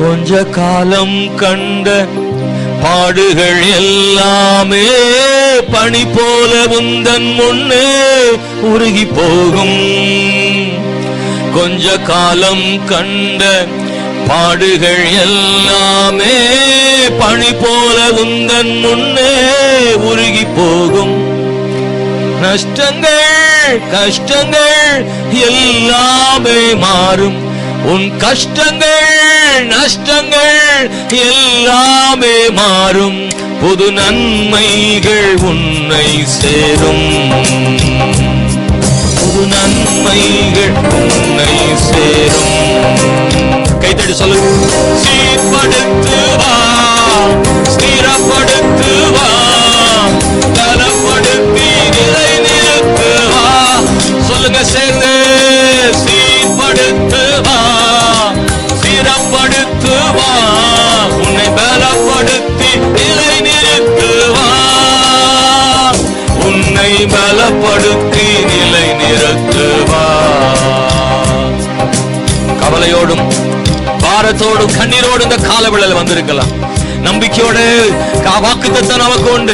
கொஞ்ச காலம் கண்ட பாடுகள் எல்லாமே பணி போல உந்தன் முன்னே உருகி போகும். கொஞ்ச காலம் கண்ட பாடுகள் எல்லாமே பணி போல உந்தன் முன்னே உருகி போகும். நஷ்டங்கள் கஷ்டங்கள் எல்லாமே மாறும். உன் கஷ்டங்கள் கஷ்டங்கள் எல்லாமே மாறும். புது நன்மைகள் உன்னை சேரும். புது நன்மைகள் உன்னை சேரும். கைத்தடி சொல்லு சீர்படுத்து வா ஸ்திரப்படுத்து வா நிலை நிறுத்து சொல்லுங்க சேர்ந்து சீர்படுத்து பலப்படுத்தி நிலை நிறுத்துவா கவலையோடும் பாரத்தோடும் கண்ணீரோடும் இந்த காலவிழல் வந்திருக்கலாம். நம்பிக்கையோடு வாக்குத்தத்தம் நமக்கு உண்டு.